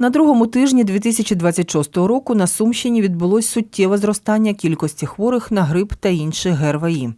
На другому тижні 2026 року на Сумщині відбулось суттєве зростання кількості хворих на грип та інші ГРВІ.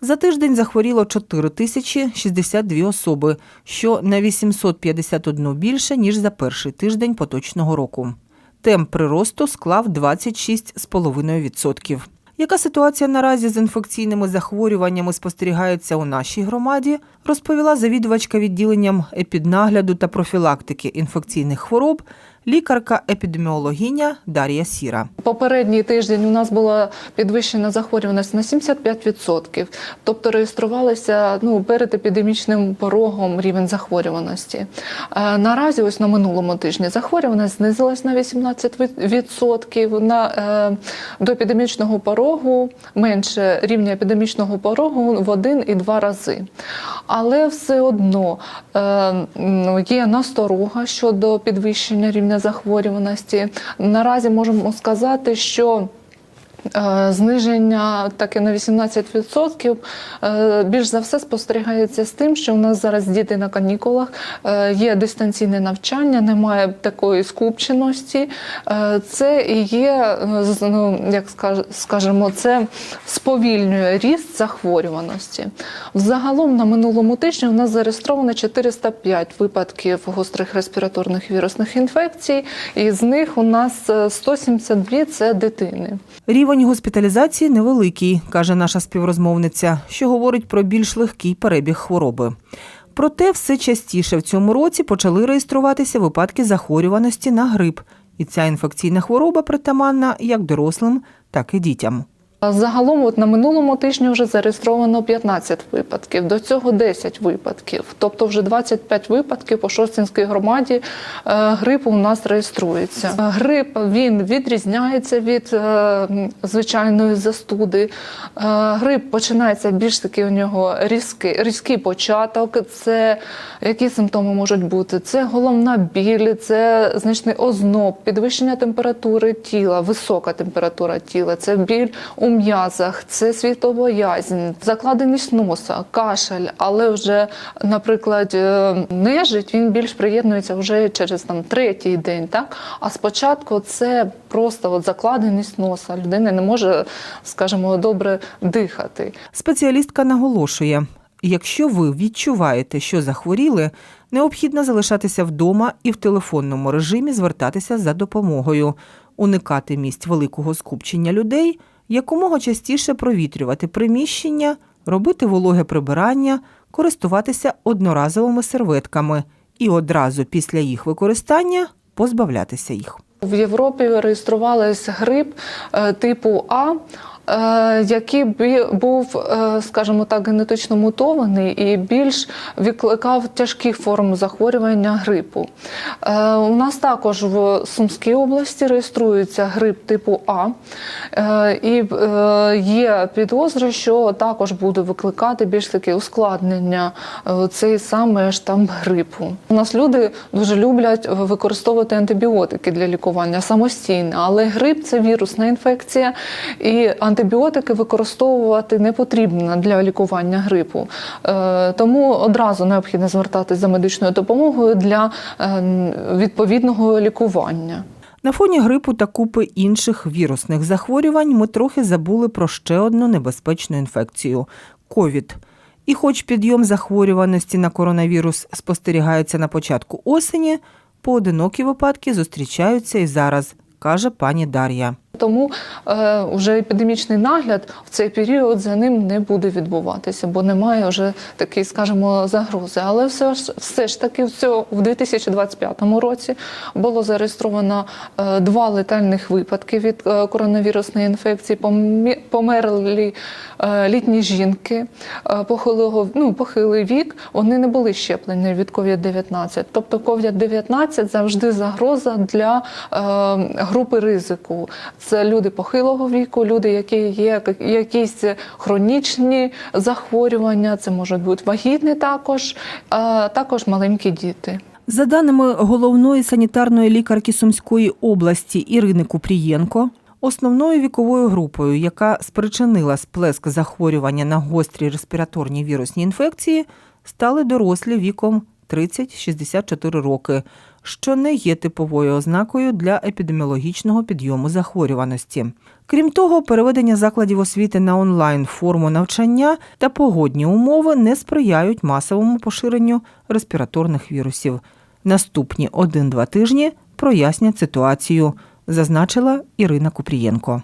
За тиждень захворіло 4 тисячі 62 особи, що на 851 більше, ніж за перший тиждень поточного року. Темп приросту склав 26,5%. Яка ситуація наразі з інфекційними захворюваннями спостерігається у нашій громаді, розповіла завідувачка відділенням епіднагляду та профілактики інфекційних хвороб, лікарка-епідеміологиня Дар'я Сіра. Попередній тиждень у нас була підвищена захворюваність на 75%, тобто реєструвалися ну, перед епідемічним порогом рівень захворюваності. Е, Наразі, ось на минулому тижні, захворюваність знизилась на 18%, на, е, до епідемічного порогу менше рівня епідемічного порогу в один і два рази. Але все одно е, є насторога щодо підвищення рівня захворюваності. Наразі можемо сказати, що Зниження таке на 18% е, більш за все спостерігається з тим, що у нас зараз діти на канікулах, е, є дистанційне навчання, немає такої скупченості. Е, Це і є, е, ну, як скажемо, це сповільнює ріст захворюваності. Взагалом на минулому тижні у нас зареєстровано 405 випадків гострих респіраторних вірусних інфекцій, і з них у нас е, 172 – це дитини. Рівень госпіталізації невеликий, каже наша співрозмовниця, що говорить про більш легкий перебіг хвороби. Проте все частіше в цьому році почали реєструватися випадки захворюваності на грип, і ця інфекційна хвороба притаманна як дорослим, так і дітям. Загалом, от на минулому тижні вже зареєстровано 15 випадків, до цього 10 випадків. Тобто вже 25 випадків по Шостинській громаді е, грипу у нас реєструється. Е, Грип він відрізняється від е, звичайної застуди. Грип починається більш таки у нього різкий, різкий початок. Це які симптоми можуть бути? Це головна біль, це значний озноб, підвищення температури тіла, висока температура тіла, це біль у м'язах, це світлобоязнь, закладеність носа, кашель, але вже, наприклад, е, нежить він більш приєднується вже через там третій день. Так а спочатку це просто от закладеність носа. Людина не може, скажімо, добре дихати. Спеціалістка наголошує: якщо ви відчуваєте, що захворіли, необхідно залишатися вдома і в телефонному режимі звертатися за допомогою, уникати місць великого скупчення людей, якомога частіше провітрювати приміщення, робити вологе прибирання, користуватися одноразовими серветками і одразу після їх використання позбавлятися їх. В Європі реєструвалися грип е, типу А. е, Який був, е, скажімо так, генетично мутований і більш викликав тяжкі форми захворювання грипу. Е, У нас також в Сумській області реєструється грип типу А, і є підозри, що також буде викликати більш таке ускладнення цей саме штам грипу. У нас люди дуже люблять використовувати антибіотики для лікування самостійно, але грип це вірусна інфекція, і антибіотики використовувати не потрібно для лікування грипу. Е, Тому одразу необхідно звертатись за медичною допомогою для е, відповідного лікування. На фоні грипу та купи інших вірусних захворювань ми трохи забули про ще одну небезпечну інфекцію ковід. І хоч підйом захворюваності на коронавірус спостерігається на початку осені, поодинокі випадки зустрічаються і зараз, каже пані Дар'я. Тому е, вже епідемічний нагляд в цей період за ним не буде відбуватися, бо немає вже такої, скажімо, загрози. Але все ж все ж таки в цьому в 2025 році було зареєстровано е, два летальних випадки від е, коронавірусної інфекції. Помі- Померли е, літні жінки е, похилого ну, похилий вік. Вони не були щеплені від COVID-19. Тобто COVID-19 завжди загроза для е, групи ризику. Це люди похилого віку, люди, які є якісь хронічні захворювання, це можуть бути вагітні також, а також маленькі діти. За даними головної санітарної лікарки Сумської області Ірини Купрієнко, основною віковою групою, яка спричинила сплеск захворювання на гострі респіраторні вірусні інфекції, стали дорослі віком 30-64 роки, що не є типовою ознакою для епідеміологічного підйому захворюваності. Крім того, переведення закладів освіти на онлайн форму навчання та погодні умови не сприяють масовому поширенню респіраторних вірусів. Наступні 1-2 тижні прояснять ситуацію, зазначила Ірина Купрієнко.